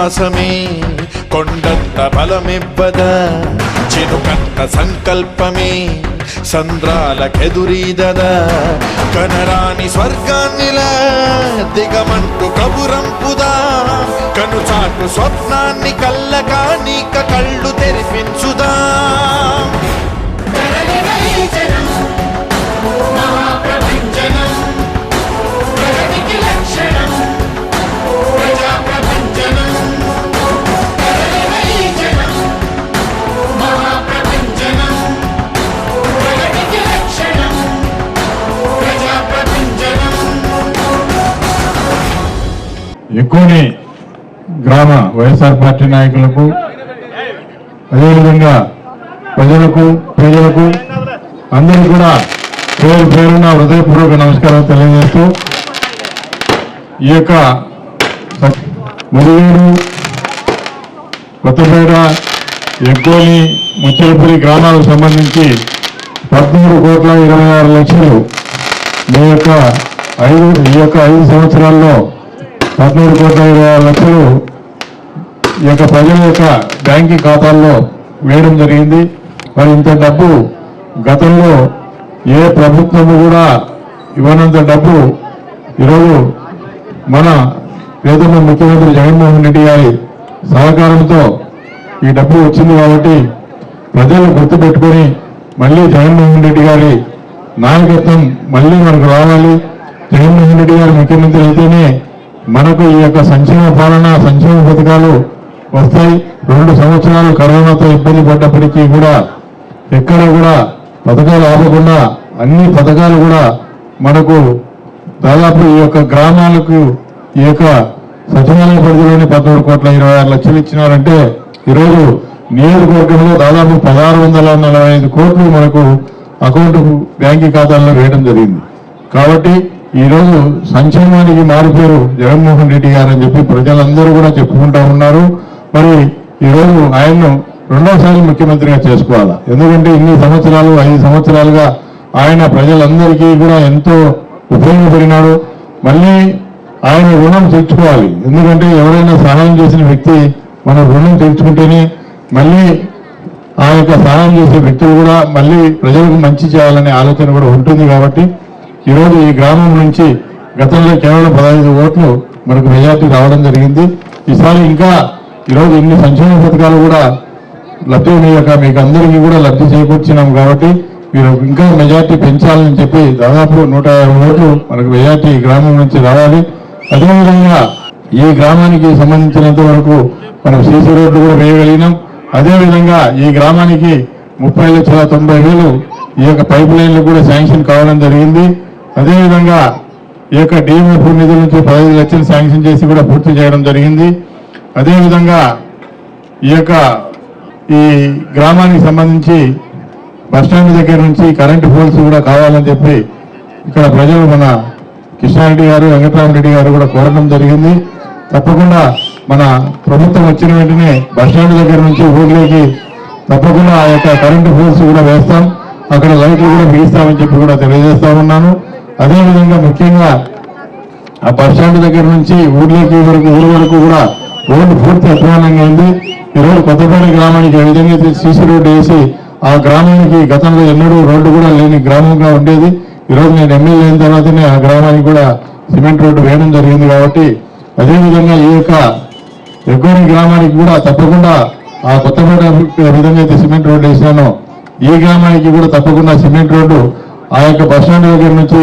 విశ్వాసమే కొండంత బలమివ్వద చినుకంత సంకల్పమే. సంద్రాలకెదురీదదా కనరాని స్వర్గాన్నిలా దిగమంటూ కబురంపుదా. కనుచాటు స్వప్నాన్ని కల్లగా నీక కళ్ళు తెరిపించుదా. ఎక్కువని గ్రామ వైఎస్ఆర్ పార్టీ నాయకులకు అదేవిధంగా ప్రజలకు ప్రజలకు అందరూ కూడా పేరు పేరున హృదయపూర్వక నమస్కారం తెలియజేస్తూ ఈ యొక్క మురుగేరు కొత్తపేట ఎగ్గోని ముచ్చలపూరి గ్రామాలకు సంబంధించి పదమూడు కోట్ల ఇరవై ఆరు లక్షలు మీ యొక్క ఐదు ఈ యొక్క ఐదు సంవత్సరాల్లో పదమూడు కోట్ల ఇరవై ఆరు లక్షలు ఈ యొక్క ప్రజల యొక్క బ్యాంకింగ్ ఖాతాల్లో వేయడం జరిగింది. మరి ఇంత డబ్బు గతంలో ఏ ప్రభుత్వము కూడా ఇవ్వనంత డబ్బు ఈరోజు మన పేదన్న ముఖ్యమంత్రి జగన్మోహన్ రెడ్డి గారి సహకారంతో ఈ డబ్బు వచ్చింది కాబట్టి ప్రజలు గుర్తుపెట్టుకొని మళ్ళీ జగన్మోహన్ రెడ్డి గారి నాయకత్వం మళ్ళీ మనకు రావాలి. జగన్మోహన్ రెడ్డి గారు ముఖ్యమంత్రి అయితేనే మనకు ఈ యొక్క సంక్షేమ పాలన సంక్షేమ పథకాలు వస్తాయి. రెండు సంవత్సరాలు కరోనాతో ఇబ్బంది పడ్డప్పటికీ కూడా ఎక్కడ కూడా పథకాలు ఆపకుండా అన్ని పథకాలు కూడా మనకు దాదాపు ఈ యొక్క గ్రామాలకు ఈ యొక్క సచివాలయ పరిధిలోని పదమూడు కోట్ల ఇరవై ఆరు లక్షలు ఇచ్చినారంటే ఈరోజు నియోజకవర్గంలో దాదాపు పదహారు వందల నలభై ఐదు కోట్లు మనకు అకౌంట్ బ్యాంకింగ్ ఖాతాల్లో వేయడం జరిగింది. కాబట్టి ఈరోజు సంక్షేమానికి మారిపోయారు జగన్మోహన్ రెడ్డి గారు అని చెప్పి ప్రజలందరూ కూడా చెప్పుకుంటా ఉన్నారు. మరి ఈరోజు ఆయన్ను రెండోసారి ముఖ్యమంత్రిగా చేసుకోవాలి? ఎందుకంటే ఇన్ని సంవత్సరాలు ఐదు సంవత్సరాలుగా ఆయన ప్రజలందరికీ కూడా ఎంతో ఉపయోగపడినాడు. మళ్ళీ ఆయన రుణం తెచ్చుకోవాలి ఎందుకంటే ఎవరైనా సహాయం చేసిన వ్యక్తి మన రుణం తెచ్చుకుంటేనే మళ్ళీ ఆ యొక్క సహాయం చేసే వ్యక్తులు కూడా మళ్ళీ ప్రజలకు మంచి చేయాలనే ఆలోచన కూడా ఉంటుంది కాబట్టి ఈరోజు ఈ గ్రామం నుంచి గతంలో కేవలం పదహైదు ఓట్లు మనకు మెజార్టీ రావడం జరిగింది. ఈసారి ఇంకా ఈరోజు ఇన్ని సంక్షేమ పథకాలు కూడా లబ్ధి అయ్యాక మీకు అందరికీ కూడా లబ్ధి చేకూర్చినాం కాబట్టి మీరు ఇంకా మెజార్టీ పెంచాలని చెప్పి దాదాపు నూట యాభై ఓట్లు మనకు మెజార్టీ గ్రామం నుంచి రావాలి. అదేవిధంగా ఈ గ్రామానికి సంబంధించినంత వరకు మనం సీసీ రోడ్డు కూడా వేయగలిగినాం. అదేవిధంగా ఈ గ్రామానికి ముప్పై లక్షల తొంభై వేలు ఈ యొక్క పైప్ లైన్లు కూడా శాంక్షన్ కావడం జరిగింది. అదేవిధంగా ఈ యొక్క డిఎంఎఫ్ నిధుల నుంచి పదహైదు లక్షలు శాంక్షన్ చేసి కూడా పూర్తి చేయడం జరిగింది. అదేవిధంగా ఈ యొక్క ఈ గ్రామానికి సంబంధించి బస్టాండ్ దగ్గర నుంచి కరెంటు పోల్స్ కూడా కావాలని చెప్పి ఇక్కడ ప్రజలు మన కిషారెడ్డి గారు వెంకటరామరెడ్డి గారు కూడా కోరడం జరిగింది. తప్పకుండా మన ప్రభుత్వం వచ్చిన వెంటనే బస్టాండ్ దగ్గర నుంచి ఊర్లోకి తప్పకుండా ఆ యొక్క కరెంటు పోల్స్ కూడా వేస్తాం. అక్కడ లైట్లు కూడా బిగిస్తామని చెప్పి కూడా తెలియజేస్తా ఉన్నాను. అదేవిధంగా ముఖ్యంగా ఆ బస్ స్టాండ్ దగ్గర నుంచి ఊర్లోకి వరకు ఊరు వరకు కూడా రోడ్డు పూర్తి అధ్వానంగా ఉంది. ఈరోజు కొత్తపేట గ్రామానికి ఏ విధంగా అయితే సీసీ రోడ్డు వేసి ఆ గ్రామానికి గతంలో ఎన్నడూ రోడ్డు కూడా లేని గ్రామంగా ఉండేది. ఈరోజు నేను ఎమ్మెల్యే అయిన తర్వాతనే ఆ గ్రామానికి కూడా సిమెంట్ రోడ్డు వేయడం జరిగింది కాబట్టి అదేవిధంగా ఈ యొక్క ఎగ్గోని గ్రామానికి కూడా తప్పకుండా ఆ కొత్తపేట విధంగా అయితే సిమెంట్ రోడ్డు వేసాను ఈ గ్రామానికి కూడా తప్పకుండా సిమెంట్ రోడ్డు ఆ యొక్క బస్ స్టాండ్ దగ్గర నుంచి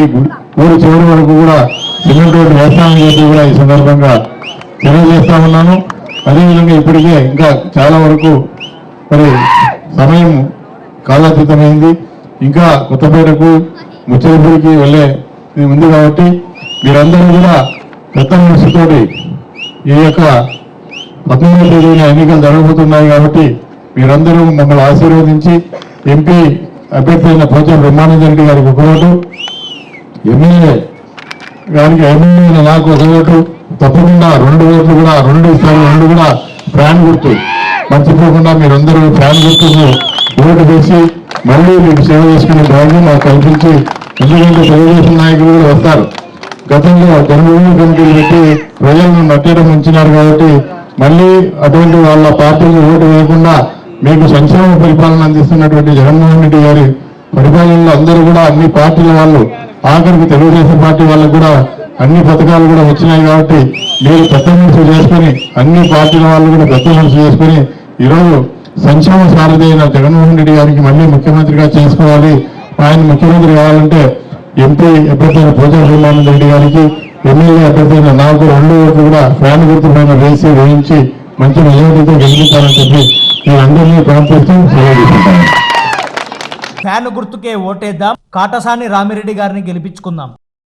ఊరు చివరి వరకు కూడా సిమెంట్ రోడ్డు వేస్తామని చెప్పి కూడా ఈ సందర్భంగా తెలియజేస్తా ఉన్నాను. అదేవిధంగా ఇప్పటికే ఇంకా చాలా వరకు మరి సమయం కాలాతీతమైంది. ఇంకా కొత్తపేటకు ముచ్చలపూడికి వెళ్ళే ఉంది కాబట్టి మీరందరూ కూడా పెద్ద మనసుతోటి ఈ యొక్క పద్దెనిమిది తేదీన ఎన్నికలు జరగబోతున్నాయి కాబట్టి మీరందరూ మమ్మల్ని ఆశీర్వదించి ఎంపీ అభ్యర్థి అయిన పోచా బ్రహ్మానంద రెడ్డి గారికి ఒక ఓటు ఎమ్మెల్యే గారికి ఎమ్మెల్యే నాకు ఒక ఓటు తప్పకుండా రెండు ఓట్లు కూడా రెండు ఇస్తారు రెండు కూడా ఫ్యాన్ గుర్తు. మర్చిపోకుండా మీరందరూ ఫ్యాన్ గుర్తుకు ఓటు వేసి మళ్ళీ మీకు సేవ చేసుకునే భాగ్యం మాకు కల్పించి ఎందుకంటే తెలుగుదేశం నాయకులు కూడా వస్తారు. గతంలో జన్మభూమి కమిటీలు పెట్టి ప్రజలను నట్టడం ఉంచినారు కాబట్టి మళ్ళీ అటువంటి వాళ్ళ పార్టీకి ఓటు వేయకుండా మీకు సంక్షేమ పరిపాలన అందిస్తున్నటువంటి జగన్మోహన్ రెడ్డి గారి పరిపాలనలో అందరూ కూడా అన్ని పార్టీల వాళ్ళు ఆఖరికి తెలుగుదేశం పార్టీ వాళ్ళకు కూడా అన్ని పథకాలు కూడా వచ్చినాయి కాబట్టి మీరు పెద్ద మనసు చేసుకుని అన్ని పార్టీల వాళ్ళు కూడా పెద్ద మనసు చేసుకుని ఈరోజు సంక్షేమ సారథి అయిన జగన్మోహన్ రెడ్డి గారికి మళ్ళీ ముఖ్యమంత్రిగా చేసుకోవాలి. ఆయన ముఖ్యమంత్రి కావాలంటే ఎంపీ అభ్యర్థి పూజా శ్రీమానంద రెడ్డి గారికి ఎమ్మెల్యే అభ్యర్థి నాకు రెండు ఓట్లు కూడా ఫ్యాన్ గుర్తు పైన వేసి వేయించి మంచి మెజారిటీతో గెలిపించాలని చెప్పి నేను అందరినీ ప్రార్థిస్తూ ఫ్యాన్ గుర్తుకే ఓటేద్దాం. కాటసాని రామిరెడ్డి గారిని గెలిపించుకుందాం.